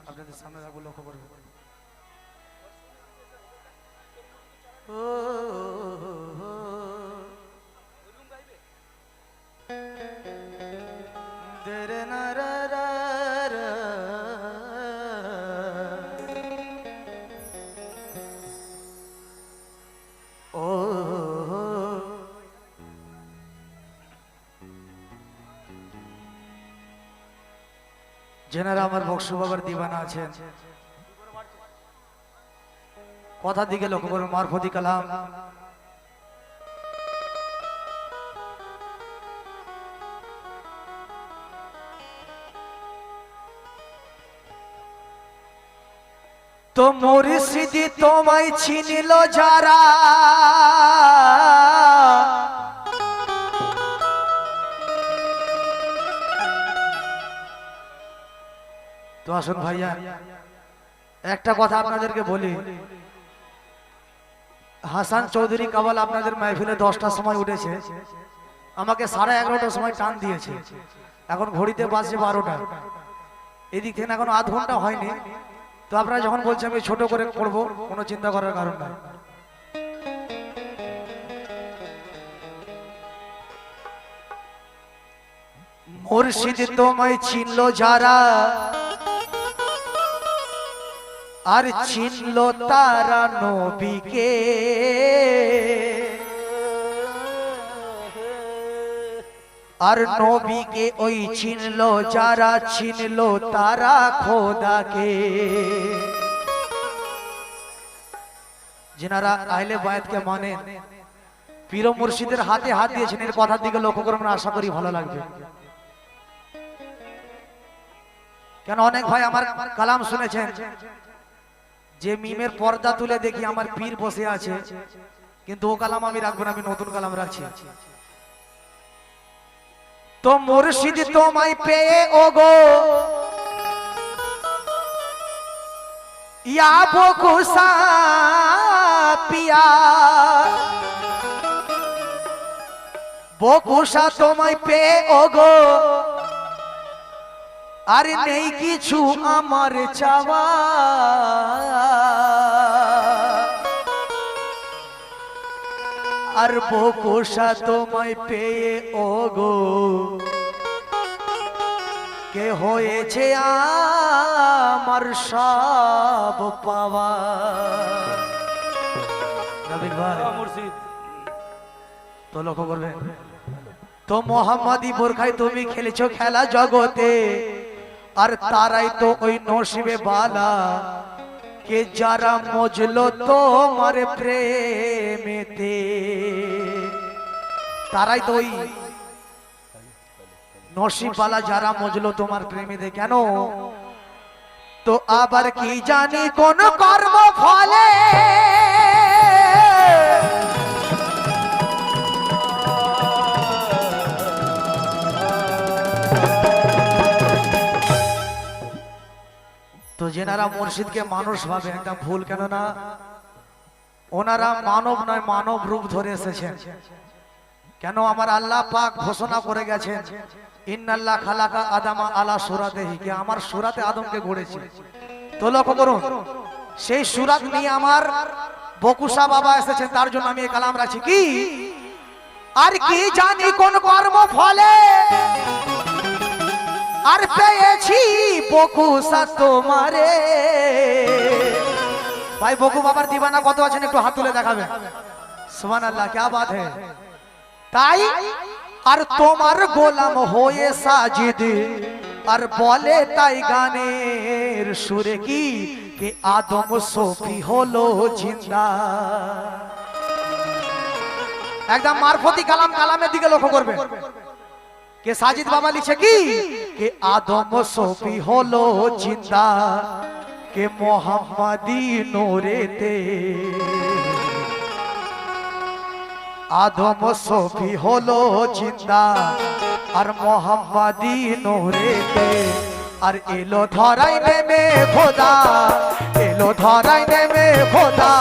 আপনাদের সামনে রাখব লক্ষ্য করবে ও, যেনারা আমার বক্স বাবার দিবানা আছেন। কথা দিকে লক্ষ্য করুন, মারফতি কালাম। তো মুর্শিদি তোমায় চিনিল যারা। তো আসুন ভাইয়া, একটা কথা আপনাদেরকে বলি। হাসান চৌধুরী কাবাল আপনাদের মাহফিলে দশটার সময় উঠেছে। আমাকে সাড়ে এগারোটার সময় টান দিয়েছে। এখন ঘড়িতে বাজছে বারোটা। এদিক থেকে এখন আধ ঘণ্টা হয়নি। তো আপনারা যখন বলছেন আমি ছোট করে করব, কোনো চিন্তা করার কারণ নাই। মুর্শিদ তোমায় চিনল যারা আর চিনল তারা নবীকে। আর নবীকে ওই চিনল, যারা চিনল তারা খোদাকে। যিনারা আহলে বায়াতকে মানেন পীর মুর্শিদের হাতে হাত দিয়েছেন, এর কথার দিকে লক্ষ্য করবেন আশা করি ভালো লাগবে। কেন অনেক ভাই আমার কালাম শুনেছেন যে মিমের পর্দা তুলে দেখি আমার পীর বসে আছে, কিন্তু ও কালাম আমি রাখব না, আমি নতুন কালাম রাখছি। তো মুর্শিদ তোমায় পেয়ে, ওগো। ইয়া বকুসা পিয়া বকুসা তোমায় পেয়ে, ওগো। আর নেই কিছু আমার চাওয়া। আর বকুসা তোমায় পেয়ে ওগো কে হয়েছে আমার সব পাওয়া। তো লক্ষ্য করবেন তো মোহাম্মদী বোরখায় তুমি খেলেছো খেলা জগতে। আর তারাই তো ওই নসিবে বালা। কে যারা মজলো তোমার প্রেমেতে। তারাই তো ওই নসিবালা যারা মজলো তোমার প্রেমেতে। কেন? তো আবার কি জানি কোন কর্ম ফলে তো যেনারা মুর্শিদকে মানুষ ভাবে একদম ভুল কেন না ওনারা মানব নয়, মানব রূপ ধরে এসেছেন। কেন আমার আল্লাহ পাক ঘোষণা করে গেছেন, ইন্নাল্লাহ খালাকা আদামা আলা সুরাতেহি কে আমার সুরাতে আদমকে গড়েছে। তো লক্ষ্য করুন, সেই সুরাত নিয়ে আমার বকুসা বাবা এসেছেন, তার জন্য আমি এই কালাম রাখছি। কি? আর কি জানি কোন কর্ম ফলে আর পেয়েছি বকুসা তোমারে ভাই, বকু বাবার দিবানা কত আছেন একটু হাত তুলে দেখাবে? সুমান আল্লাহ কে বাত হে তাই আর তোমার গোলাম হয়ে সাজিদ, আর বলে তাই গানের সুরে কি? কে আদম সফি হলো জিন্দা। একদম মারফতি কালাম, কালামের দিকে লক্ষ্য করবে। কে সাজিদ বাবা লিখছে কি? কে আদম সফি হলো জিন্দা, কে মোহাম্মদি নোরেতে। আদম সফি হলো জিন্দা আর মোহাম্মদি নোরেতে। আর এলো ধরাই নেমে খোদা, এলো ধরাই নেমে খোদা,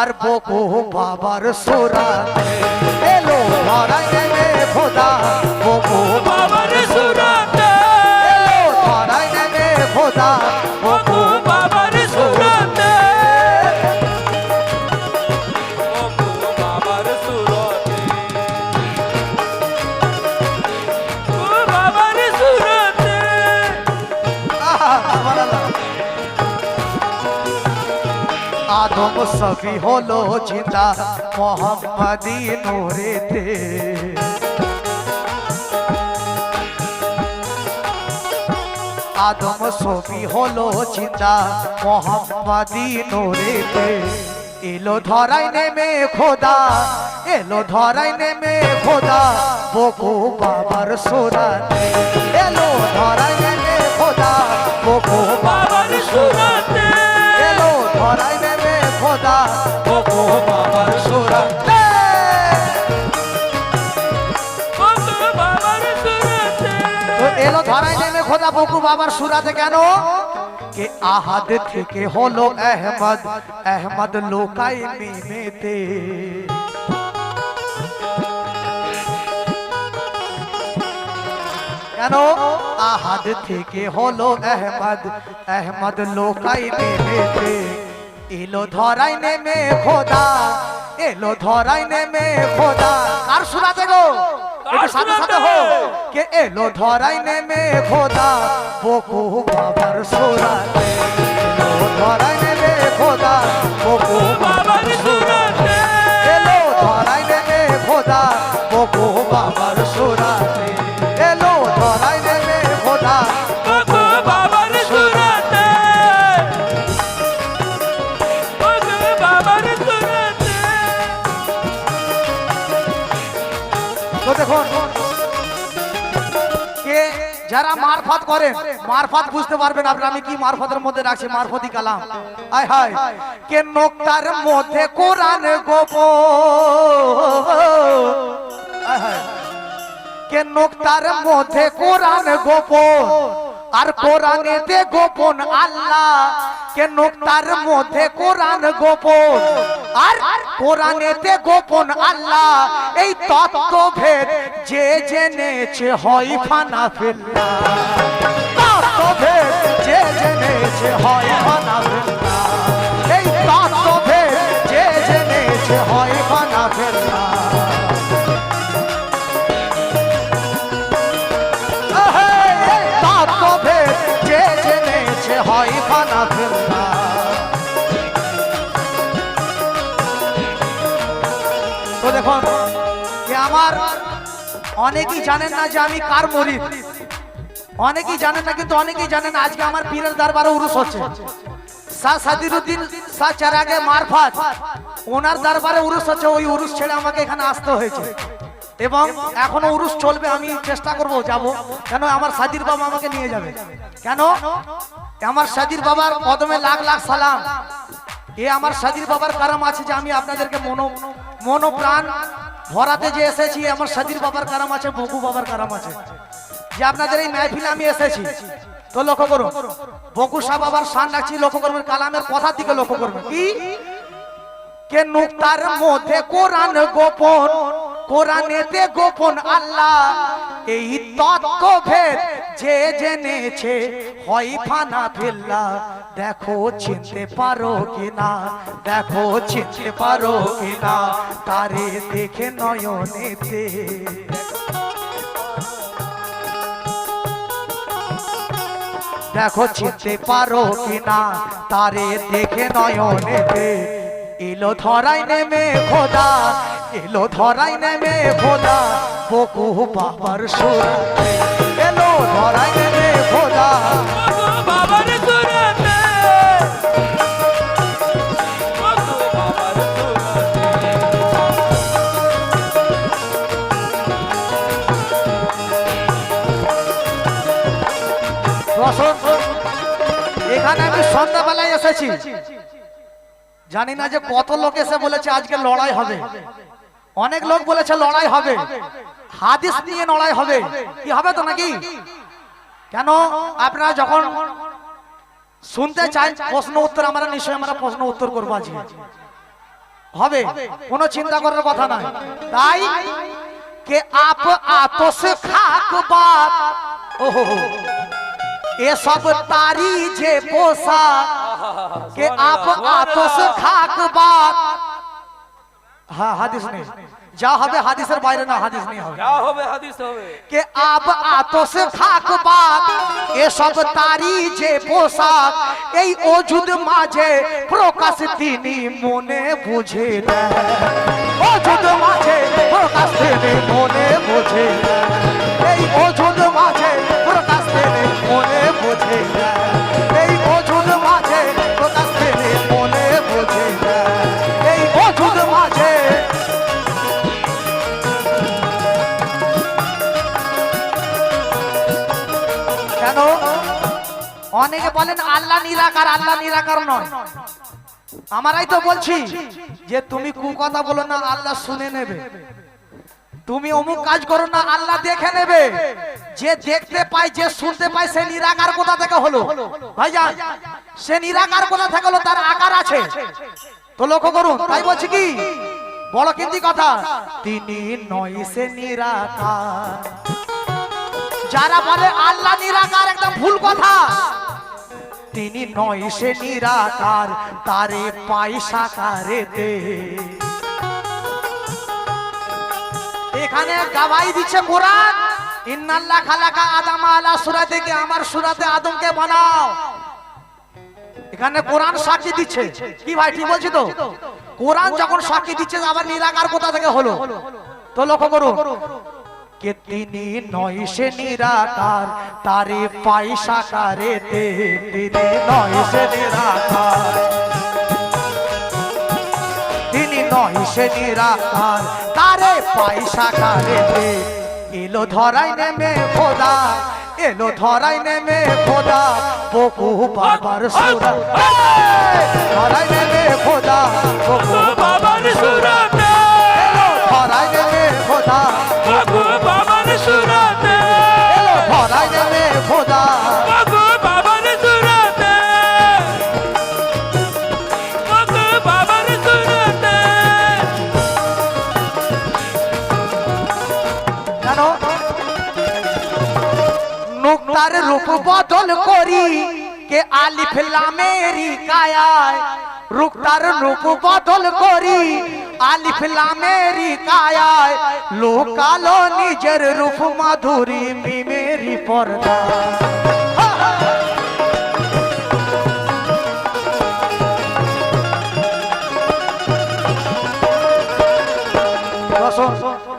আর বকু বাবার সুরাতে। এলো ধরাই নেমে খোদা, বকু বাবার সুরাতে। আদম সবই হলো জিন্দা মোহাম্মদী নূরেতে। আদম সবই হলো জিন্দা মোহাম্মদী নূরেতে। এলো ধরাই নেমে খোদা, এলো ধরাই নেমে খোদা, বকু বাবার সুরাতে। এলো বকু বাবার সুরাতে কেন? কে আহাদ থেকে হলো আহমদ আহমদ লোকাই মিমেতে কেন? আহাদ থেকে হলো আহমদ আহমদ লোকাই মিমেতে এলো ধরাই নেমে খোদা, এলো ধরাই নেমে খোদা। আর সুরাতে গো? একটু সাথে সাথে হো। কে এলো ধরাই নেমে খোদা বকু বাবার সোরা ধরাই নেমে খোদা বকু মারফত করেন মারফত বুঝতে পারবেন আপনি আমি কি মারফতের মধ্যে রাখছি মারফতি কালাম। আয় হায়। কে নোকতার মধ্যে কোরআন গোপ। কে নোকতার মধ্যে কোরআন গোপন আর কোরআনেতে গোপন আল্লাহ, কেন তার মধ্যে কোরআন গোপন? আর কোরআনেতে গোপন আল্লাহ, এই তত্ত্ব ভেদ যে জেনেছে হয় ফানা ফেল্লা। তত্ত্ব ভেদ যে জেনেছে হয় অনেকেই জানেন না যে আমি কার মরিদ। অনেকেই জানেন না, কিন্তু অনেকেই জানেন আজকে আমার পীরের দরবারে উরুস হচ্ছে। শাহ সাদিরুদ্দিন শাহ চারাগে মারফাত, ওনার দরবারে উরুস হচ্ছে, ওই উরুস ছেড়ে আমাকে এখানে আসতে হয়েছে। এবং এখনও উরুস চলবে, আমি চেষ্টা করব যাব, কেন আমার সাদির বাবা আমাকে নিয়ে যাবে। কেন? আমার সাদির বাবার কদমে লাখ লাখ সালাম। এ আমার সাদির বাবার কারাম আছে যে আমি আপনাদেরকে মনো মনো প্রাণ ভরাতে যে এসেছি, আমার সাদির বাবার কারাম আছে বকু বাবার কারাম আছে। যে আপনাদের এই মেহফিলে আমি এসেছি, তো লক্ষ্য করুন বকু সাহ বাবার সান রাখছি, লক্ষ্য করবেন, কালামের কথার দিকে লক্ষ্য করবেন। কি? কে নুক্তার মধ্যে কোরআন গোপন কোরআনেতে গোপন আল্লাহ, এই তত্ত্ব ভেদ যে জেনেছে, হয় ফানা ফেললা, দেখো চিনতে পারো কিনা, দেখো চিনতে পারো কিনা, তারে দেখে নয়নেতে। দেখো চিনতে পারো কিনা, তারে দেখে নয়নেতে। এলো ধরাই নেমে খোদা এলো ধরাই নেমে খোদা বকু বাবার সুরাতে এলো ধরাই নেমে বাবার সুরতে রসন এখানে আমি সন্ধ্যাবেলায় এসেছি। জানি না যে কত লোক এসে বলেছে আজকে লড়াই হবে। অনেক লোক বলেছে লড়াই হবে। হাদিস নিয়ে লড়াই হবে। কি হবে তো নাকি? কেন আপনারা যখন শুনতে চাই প্রশ্ন উত্তর আমরা নিশ্চয়ই আমরা প্রশ্ন উত্তর করব আজকে। হবে। কোনো চিন্তা করার কথা না তাই কে আপ আপসে খাক বাত ওহো সব তারি যে পোষা। কে আপ আপস খাক বাত হ্যাঁ হাদিস নেই। যা হবে হাদিসের বাইরে না হাদিস নেই হবে। যা হবে হাদিস হবে। কে আব আতস খাক বাত এসব তারি যে পোশাক এই অজুদ মাঝে প্রকাশ তিনি মনে বুঝে না অজুদ মাঝে আল্লাহ নিরাকার আল্লাহ নিরাকার নয়। আমারাই তো বলছি যে তুমি কু কথা বলো না, আল্লাহ শুনে নেবে। তুমি অমুক কাজ করো না, আল্লাহ দেখে নেবে। যে দেখতে পায়, যে শুনতে পায়, সে নিরাকার কোথা থেকে হলো? ভাইজান সে নিরাকার কোথা থেকে হলো? তার আকার আছে। তো লক্ষ্য করুন, তাই বলছি কি? বড় কিন্তু কথা। তিনি নয়, সে নিরাকার। যারা বলে আল্লাহ নিরাকার একদম ভুল কথা। তিনি নয়, সে নিরাকার, তারে পয়সা কারে দে এখানে গাওয়াই দিচ্ছে কোরআন। ইন্নাল্লাহ খালাকা আদম আলা সূরা থেকে আমার সূরাতে আদমকে বানাও। এখানে কোরআন সাক্ষী দিচ্ছে। কি ভাই, ঠিক বলছি তো? কোরআন যখন সাক্ষী দিচ্ছে, আবার নিরাকার কোথা থেকে হলো? তো লক্ষ্য করুন। কে তিনি নয় সে নিরাকার, তারে পয়সা কারে দে। তিনি নয় সে নিরাকার। তিনি নয় সে নিরাকার, তারে পয়সা কারে দে। এলো ধরাই নেমে খোদা, এলো ধরাই নেমে খোদা, বকু বাবার সুরা। ধরাই নেমে খোদা, বকু বাবার সুরাতে নুক্তার রূপ বদল করি, কে আলিফ লামেরি কায়ায় রুক্তার রূপ বদল করি, আলিফ লামেরি কায়ায় লোকালো নিজের রূপ মাধুরী মিমেরি পর্দা।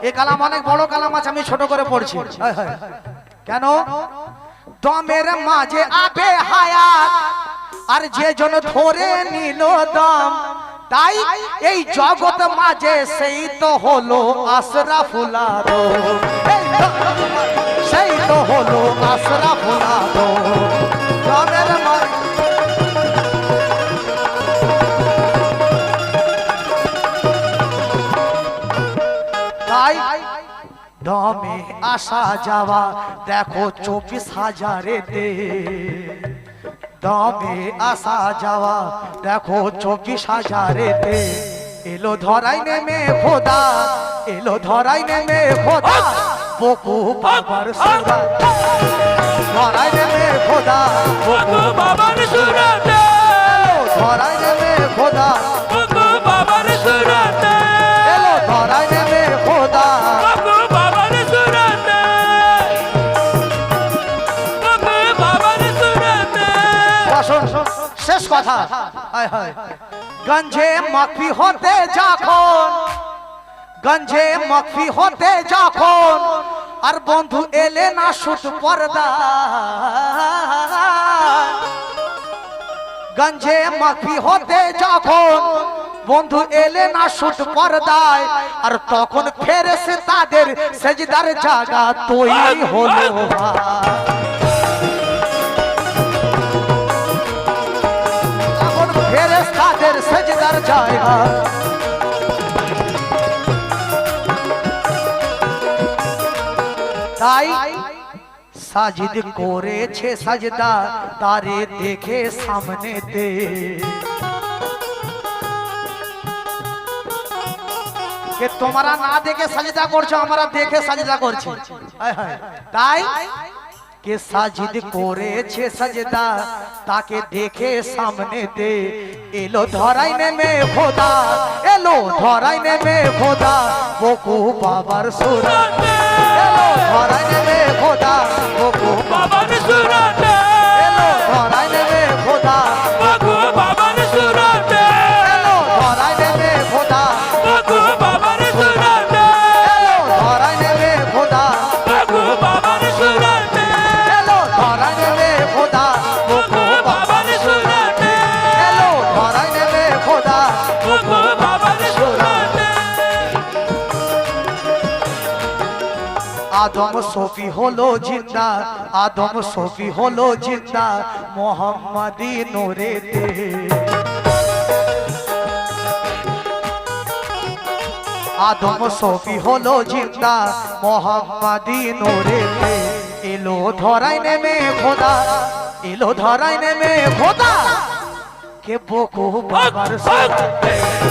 এ কালাম অনেক বড় কালাম আছে, আমি ছোট করে পড়ছি। কেন? দমের মাঝে আবে হায়াত। আর যে জন ধরে নিল দম, তাই এই জগৎ মাঝে সেই তো হলো আশরাফুলারো ফুলার সেই তো হলো আশরাফুলারো দমের দমে আসা যাওয়া, দেখো চব্বিশ হাজারেতে। দমে আসা যাওয়া, দেখো চব্বিশ হাজারেতে। এলো ধরাই নেমে খোদা, এলো ধরাই নেমে খোদা, বকু বাবার সুরা। ধরাই নেমে খোদা বাবু বাবার এলো ধরাই নেমে খোদা। শেষ কথা। গঞ্জে মকফি হতে যখন, গঞ্জে মকফি হতে যখন, আর বন্ধু এলে না সুত পর্দা। গঞ্জে মকফি হতে যখন, বন্ধু এলে না সুত পর্দায়, আর তখন ফেরেছে তাদের সেজদার জায়গা তৈরি হলো। ভাই। সেজদার জায়গা। তাই সাজিদ করেছে সাজদা তারে দেখে সামনেতে। কে তোমরা না দেখে সাজদা করছ, আমরা দেখে সাজদা করছি। তাই কে সাজিদ করেছে সাজদা তাকে দেখে সামনে দে এলো ধরাই নেমে খোদা, এলো ধরাই নেমে খোদা, বকু বাবার সুরা এলো ধরাই নেমে খোদা, বকু বাবার সুরাতে আদম সফি হলো জিন্দা, আদম সফি হলো জিন্দা, মোহাম্মদী নোরেতে। আদম সফি হলো জিন্দা, মোহাম্মদী নোরেতে। এলো ধরাই নেমে খোদা, এলো ধরাই নেমে খোদা। কে বকো বাবার সুরাতে